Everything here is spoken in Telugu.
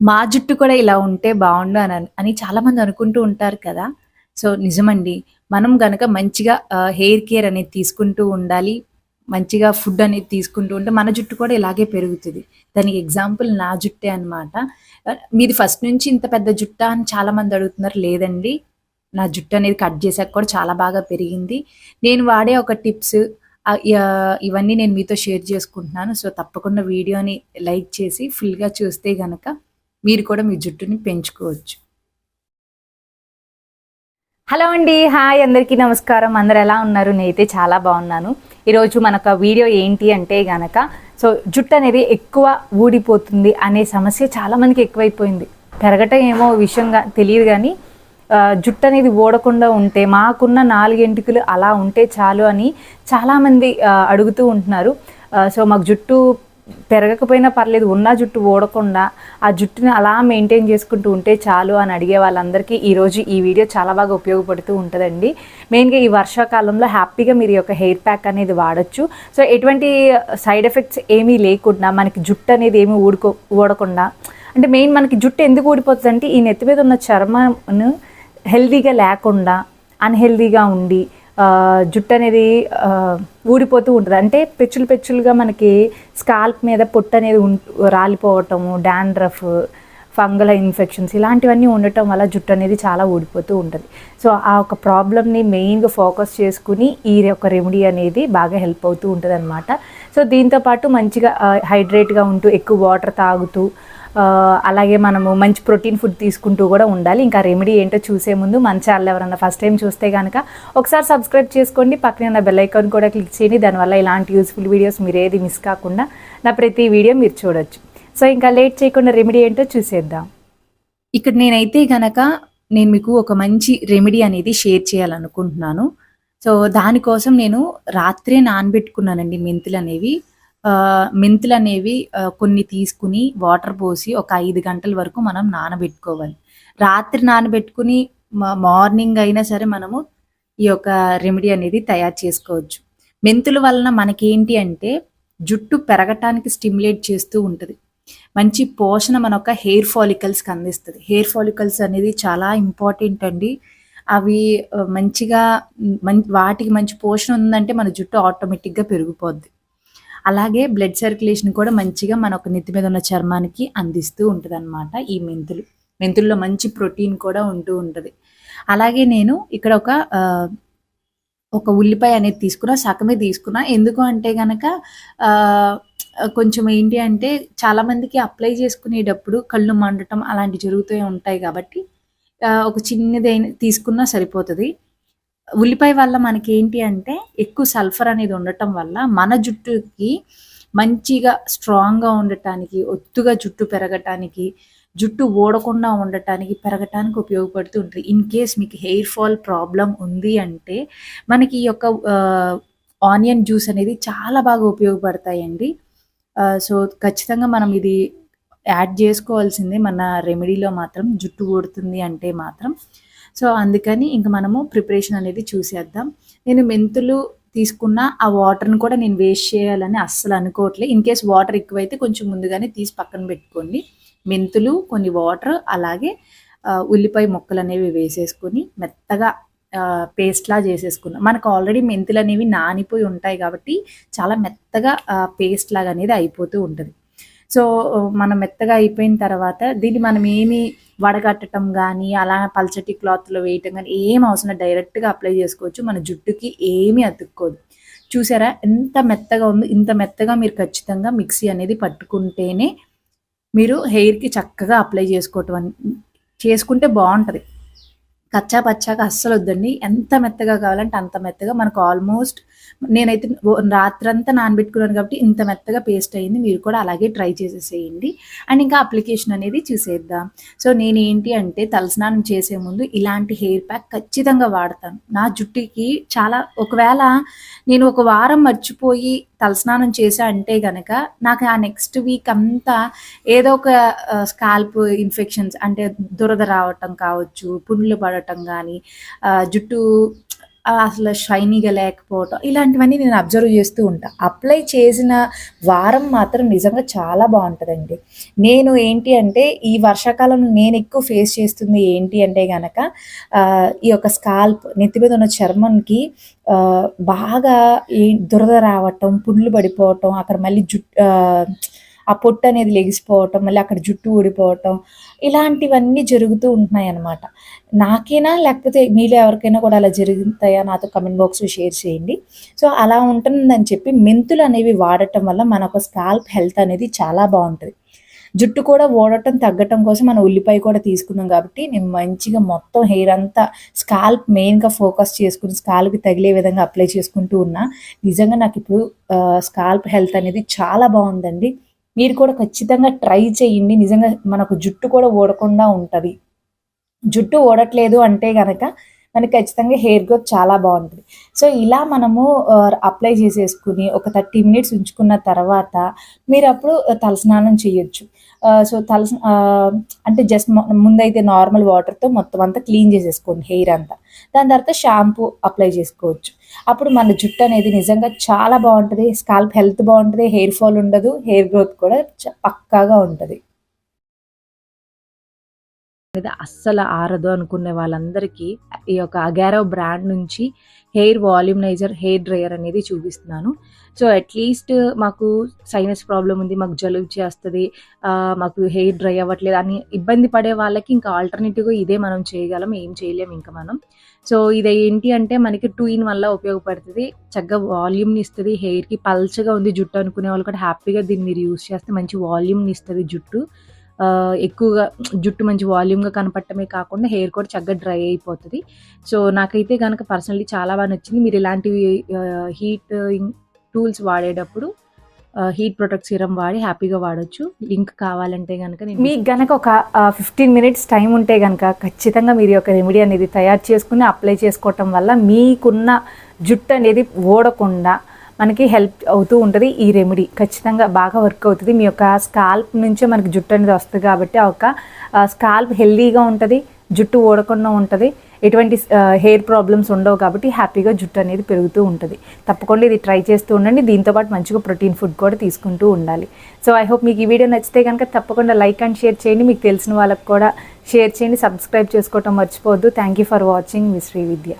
మా జుట్టు కూడా ఇలా ఉంటే బాగుండు అని అని చాలామంది అనుకుంటూ ఉంటారు కదా! సో, నిజమండి. మనం గనక మంచిగా హెయిర్ కేర్ అనేది తీసుకుంటూ ఉండాలి. మంచిగా ఫుడ్ అనేది తీసుకుంటూ ఉంటే మన జుట్టు కూడా ఇలాగే పెరుగుతుంది దానికి ఎగ్జాంపుల్ నా జుట్టే అనమాట. మీది ఫస్ట్ నుంచి ఇంత పెద్ద జుట్టా అని చాలా మంది అడుగుతున్నారు. లేదండి. నా జుట్టు అనేది కట్ చేశాక కూడా చాలా బాగా పెరిగింది. నేను వాడే ఒక టిప్స్ ఇవన్నీ నేను మీతో షేర్ చేసుకుంటున్నాను. సో, తప్పకుండా వీడియోని లైక్ చేసి ఫుల్‌గా చూస్తే గనక మీరు కూడా మీ జుట్టుని పెంచుకోవచ్చు. హలో అండి. హాయ్ అందరికీ నమస్కారం. అందరు ఎలా ఉన్నారు? నేనైతే చాలా బాగున్నాను. ఈరోజు మనకు వీడియో ఏంటి అంటే గనక సో, జుట్టు అనేది ఎక్కువ ఊడిపోతుంది అనే సమస్య చాలా మందికి ఎక్కువైపోయింది. పెరగటం ఏమో విషయంగా తెలియదు కానీ జుట్టు అనేది ఊడకుండా ఉంటే మాకున్న 4 అలా ఉంటే చాలు అని చాలామంది అడుగుతూ ఉంటున్నారు. సో, మాకు జుట్టు పెరగకపోయినా పర్లేదు. ఉన్న జుట్టు ఊడకుండా ఆ జుట్టుని అలా మెయింటైన్ చేసుకుంటూ ఉంటే చాలు అని అడిగే వాళ్ళందరికీ ఈరోజు ఈ వీడియో చాలా బాగా ఉపయోగపడుతూ ఉంటదండి. మెయిన్‌గా ఈ వర్షాకాలంలో హ్యాపీగా మీరు యొక్క హెయిర్ ప్యాక్ అనేది వాడచ్చు సో, ఎటువంటి సైడ్ ఎఫెక్ట్స్ ఏమీ లేకుండా మనకి జుట్టు అనేది ఏమి ఊడుకో ఊడకుండా అంటే మెయిన్ మనకి జుట్టు ఎందుకు ఊడిపోతుందంటే ఈ నెత్తి మీద ఉన్న చర్మను హెల్తీగా లేకుండా అన్‌హెల్తీగా ఉండి జుట్టు అనేది ఊడిపోతూ ఉంటుంది. అంటే పెచ్చులు పెచ్చులుగా మనకి స్కాల్ప్ మీద పొట్టు అనేది ఉం రాలిపోవటము, డాండ్రఫ్, ఫంగల్ ఇన్ఫెక్షన్స్ ఇలాంటివన్నీ ఉండటం వల్ల జుట్టు అనేది చాలా ఊడిపోతూ ఉంటుంది. సో, ఆ ఒక ప్రాబ్లమ్‌ని మెయిన్‌గా ఫోకస్ చేసుకుని ఈ యొక్క రెమెడీ అనేది బాగా హెల్ప్ అవుతూ ఉంటుంది అనమాట సో, దీంతో పాటు మంచిగా హైడ్రేట్‌గా ఉంటూ ఎక్కువ వాటర్ తాగుతూ అలాగే మనము మంచి ప్రోటీన్ ఫుడ్ తీసుకుంటూ కూడా ఉండాలి. ఇంకా రెమెడీ ఏంటో చూసే ముందు మన ఛానల్ ఎవరన్నా ఫస్ట్ టైం చూస్తే కనుక ఒకసారి సబ్స్క్రైబ్ చేసుకోండి. పక్కనే ఉన్న బెల్ ఐకాన్ కూడా క్లిక్ చేయండి. దానివల్ల ఇలాంటి యూస్ఫుల్ వీడియోస్ మీరు ఏది మిస్ కాకుండా నా ప్రతి వీడియో మీరు చూడొచ్చు. సో, ఇంకా లేట్ చేయకుండా రెమెడీ ఏంటో చూసేద్దాం. ఇక్కడ నేనైతే కనుక నేను మీకు ఒక మంచి రెమెడీ అనేది షేర్ చేయాలనుకుంటున్నాను. సో, దానికోసం నేను రాత్రే నానబెట్టుకున్నానండి మెంతులు అనేవి మెంతులు అనేవి కొన్ని తీసుకొని వాటర్ పోసి ఒక ఐదు గంటల వరకు మనం నానబెట్టుకోవాలి. రాత్రి నానబెట్టుకొని మార్నింగ్ అయినా సరే మనము ఈ యొక్క రెమెడీ అనేది తయారు చేసుకోవచ్చు. మెంతుల వలన మనకేంటి అంటే జుట్టు పెరగటానికి స్టిమ్యులేట్ చేస్తూ ఉంటుంది మంచి పోషణ మన యొక్క హెయిర్ ఫాలికల్స్‌కి అందిస్తది. హెయిర్ ఫాలికల్స్ అనేది చాలా ఇంపార్టెంట్ అండి. అవి మంచిగా మం వాటికి మంచి పోషణ ఉందంటే మన జుట్టు ఆటోమేటిక్‌గా పెరిగిపోద్ది. అలాగే బ్లడ్ సర్క్యులేషన్ కూడా మంచిగా మన ఒక నెత్తి మీద ఉన్న చర్మానికి అందిస్తూ ఉంటదనమాట ఈ మెంతులు. మెంతుల్లో మంచి ప్రోటీన్ కూడా ఉంటూ ఉంటుంది అలాగే నేను ఇక్కడ ఒక ఒక ఉల్లిపాయ అనేది తీసుకున్నా. సగమే తీసుకున్నా. ఎందుకు అంటే గనక కొంచెం ఏంటి అంటే చాలామందికి అప్లై చేసుకునేటప్పుడు కళ్ళు మండటం అలాంటివి జరుగుతూ ఉంటాయి కాబట్టి ఒక చిన్నదైన తీసుకున్నా సరిపోతుంది ఉల్లిపాయ వల్ల మనకి ఏంటి అంటే ఎక్కువ సల్ఫర్ అనేది ఉండటం వల్ల మన జుట్టుకి మంచిగా స్ట్రాంగ్‌గా ఉండటానికి, ఒత్తుగా జుట్టు పెరగటానికి, జుట్టు ఊడకుండా ఉండటానికి, పెరగటానికి ఉపయోగపడుతూ ఉంటుంది ఇన్ కేస్ మీకు హెయిర్ ఫాల్ ప్రాబ్లం ఉంది అంటే మనకి ఈ యొక్క ఆనియన్ జ్యూస్ అనేది చాలా బాగా ఉపయోగపడతాయండి. సో, ఖచ్చితంగా మనం ఇది యాడ్ చేసుకోవాల్సిందే మన రెమెడీలో మాత్రం జుట్టు ఊడుతుంది అంటే మాత్రం. సో, అందుకని ఇంక మనము ప్రిపరేషన్ అనేది చూసేద్దాం. నేను మెంతులు తీసుకున్న ఆ వాటర్‌ని కూడా నేను వేస్ట్ చేయాలని అస్సలు అనుకోవట్లే. ఇన్ కేస్ వాటర్ ఎక్కువైతే కొంచెం ముందుగానే తీసి పక్కన పెట్టుకోండి. మెంతులు, కొన్ని వాటర్ అలాగే ఉల్లిపాయ ముక్కలు అనేవి వేసేసుకొని మెత్తగా పేస్ట్‌లా చేసేసుకున్నాం మనకు ఆల్రెడీ మెంతులు అనేవి నానిపోయి ఉంటాయి కాబట్టి చాలా మెత్తగా పేస్ట్ లాగా అనేది అయిపోతూ ఉంటుంది సో, మనం మెత్తగా అయిపోయిన తర్వాత దీన్ని మనం ఏమి వడగట్టటం కానీ అలా పల్చటి క్లాత్‌లో వేయటం కానీ ఏం అవసరం డైరెక్ట్‌గా అప్లై చేసుకోవచ్చు. మన జుట్టుకి ఏమీ అతుక్కోదు. చూసారా ఎంత మెత్తగా ఉందో? ఇంత మెత్తగా మీరు ఖచ్చితంగా మిక్సీ అనేది పట్టుకుంటేనే మీరు హెయిర్‌కి చక్కగా అప్లై చేసుకోవటం చేసుకుంటే బాగుంటుంది కచ్చా పచ్చాగా అస్సలు వద్దండి ఎంత మెత్తగా కావాలంటే అంత మెత్తగా మనకు ఆల్మోస్ట్ నేనైతే రాత్రంతా నానబెట్టుకున్నాను కాబట్టి ఇంత మెత్తగా పేస్ట్ అయింది. మీరు కూడా అలాగే ట్రై చేసేసేయండి. అండ్ ఇంకా అప్లికేషన్ అనేది చూసేద్దాం. సో, నేనేంటి అంటే తలస్నానం చేసే ముందు ఇలాంటి హెయిర్ ప్యాక్ ఖచ్చితంగా వాడతాను. నా జుట్టుకి చాలా ఒకవేళ నేను ఒక వారం మర్చిపోయి తలస్నానం చేసా అంటే గనక నాకు ఆ నెక్స్ట్ వీక్ అంతా ఏదో ఒక స్కాల్ప్ ఇన్ఫెక్షన్స్ అంటే దురద రావటం కావచ్చు, పుండ్లు పడటం ఉండటం కానీ జుట్టు అసలు షైనీగా లేకపోవటం ఇలాంటివన్నీ నేను అబ్జర్వ్ చేస్తూ ఉంటాను అప్లై చేసిన వారం మాత్రం నిజంగా చాలా బాగుంటుందండి. నేను ఏంటి అంటే ఈ వర్షాకాలంలో నేను ఎక్కువ ఫేస్ చేస్తుంది ఏంటి అంటే గనక ఈ యొక్క స్కాల్ప్ నెత్తి మీద ఉన్న చర్మంకి బాగా దురద రావటం పుండ్లు పడిపోవటం అక్కడ మళ్ళీ జుట్టు ఆ, పొట్టు అనేది లెగిసిపోవటం మళ్ళీ అక్కడ జుట్టు ఊడిపోవటం ఇలాంటివన్నీ జరుగుతూ ఉంటున్నాయి అన్నమాట. నాకేనా లేకపోతే మీలో ఎవరికైనా కూడా అలా జరుగుతాయా నాతో కమెంట్ బాక్స్లో షేర్ చేయండి. సో అలా ఉంటుందని చెప్పి మెంతులు అనేవి వాడటం వల్ల మనకు స్కాల్ప్ హెల్త్ అనేది చాలా బాగుంటుంది. జుట్టు కూడా ఓడటం తగ్గటం కోసం మనం ఉల్లిపాయ కూడా తీసుకున్నాం కాబట్టి నేను మంచిగా మొత్తం హెయిర్ అంతా స్కాల్ప్ మెయిన్గా ఫోకస్ చేసుకుని స్కాల్ప్కి తగిలే విధంగా అప్లై చేసుకుంటూ ఉన్నా నిజంగా నాకు ఇప్పుడు స్కాల్ప్ హెల్త్ అనేది చాలా బాగుందండి. మీరు కూడా ఖచ్చితంగా ట్రై చేయండి. నిజంగా మనకు జుట్టు కూడా ఊడకుండా ఉంటుంది. జుట్టు ఊడట్లేదు అంటే గనక మనకి ఖచ్చితంగా హెయిర్ గ్రోత్ చాలా బాగుంటుంది. సో ఇలా మనము అప్లై చేసేసుకుని ఒక థర్టీ మినిట్స్ ఉంచుకున్న తర్వాత మీరు అప్పుడు తలస్నానం చేయొచ్చు. సో తల అంటే జస్ట్ ముందైతే నార్మల్ వాటర్తో మొత్తం అంతా క్లీన్ చేసేసుకోండి హెయిర్ అంతా. దాని తర్వాత షాంపూ అప్లై చేసుకోవచ్చు. అప్పుడు మన జుట్టు అనేది నిజంగా చాలా బాగుంటుంది. స్కాల్ప్ హెల్త్ బాగుంటుంది. హెయిర్ ఫాల్ ఉండదు. హెయిర్ గ్రోత్ కూడా చ- పక్కాగా ఉంటుంది. మీద అస్సలు ఆరదు అనుకునే వాళ్ళందరికీ ఈ యొక్క అగారో బ్రాండ్ నుంచి హెయిర్ వాల్యూమ్నైజర్ హెయిర్ డ్రయర్ అనేది చూపిస్తున్నాను. సో అట్లీస్ట్ మాకు సైనస్ ప్రాబ్లం ఉంది మాకు జలుబు చేస్తుంది మాకు హెయిర్ డ్రై అవ్వట్లేదు అని ఇబ్బంది పడే వాళ్ళకి ఇంకా ఆల్టర్నేటివ్గా ఇదే మనం చేయగలం ఏం చేయలేం ఇంకా మనం. సో ఇది ఏంటి అంటే మనకి టూ ఇన్ వల్ల ఉపయోగపడుతుంది. చక్కగా వాల్యూమ్ని ఇస్తుంది హెయిర్కి పల్చగా ఉంది జుట్టు అనుకునే వాళ్ళు కూడా హ్యాపీగా దీన్ని మీరు యూస్ చేస్తే మంచి వాల్యూమ్ని ఇస్తుంది జుట్టు. ఎక్కువగా జుట్టు మంచి వాల్యూమ్గా కనపడటమే కాకుండా హెయిర్ కూడా చక్కగా డ్రై అయిపోతుంది. సో నాకైతే కనుక పర్సనలీ చాలా బాగా నచ్చింది. మీరు ఇలాంటివి హీట్ టూల్స్ వాడేటప్పుడు హీట్ ప్రొటెక్ట్ సీరం వాడి హ్యాపీగా వాడొచ్చు. లింక్ కావాలంటే కనుక మీకు కనుక ఒక ఫిఫ్టీన్ మినిట్స్ టైం ఉంటే కనుక ఖచ్చితంగా మీరు ఒక యొక్క రెమెడీ అనేది తయారు చేసుకుని అప్లై చేసుకోవటం వల్ల మీకున్న జుట్టు అనేది ఓడకుండా మనకి హెల్ప్ అవుతూ ఉంటుంది ఈ రెమెడీ ఖచ్చితంగా బాగా వర్క్ అవుతుంది. మీ యొక్క స్కాల్ప్ నుంచే మనకి జుట్టు అనేది వస్తుంది కాబట్టి ఆ యొక్క స్కాల్ప్ హెల్దీగా ఉంటుంది జుట్టు ఓడకుండా ఉంటుంది. ఎటువంటి హెయిర్ ప్రాబ్లమ్స్ ఉండవు కాబట్టి హ్యాపీగా జుట్టు అనేది పెరుగుతూ ఉంటుంది. తప్పకుండా ఇది ట్రై చేస్తూ ఉండండి. దీంతోపాటు మంచిగా ప్రోటీన్ ఫుడ్ కూడా తీసుకుంటూ ఉండాలి. సో ఐ హోప్ మీకు ఈ వీడియో నచ్చితే కనుక తప్పకుండా లైక్ అండ్ షేర్ చేయండి. మీకు తెలిసిన వాళ్ళకి కూడా షేర్ చేయండి. సబ్స్క్రైబ్ చేసుకోవటం మర్చిపోవద్దు. థ్యాంక్ యూ ఫర్ వాచింగ్ మీ శ్రీ విద్య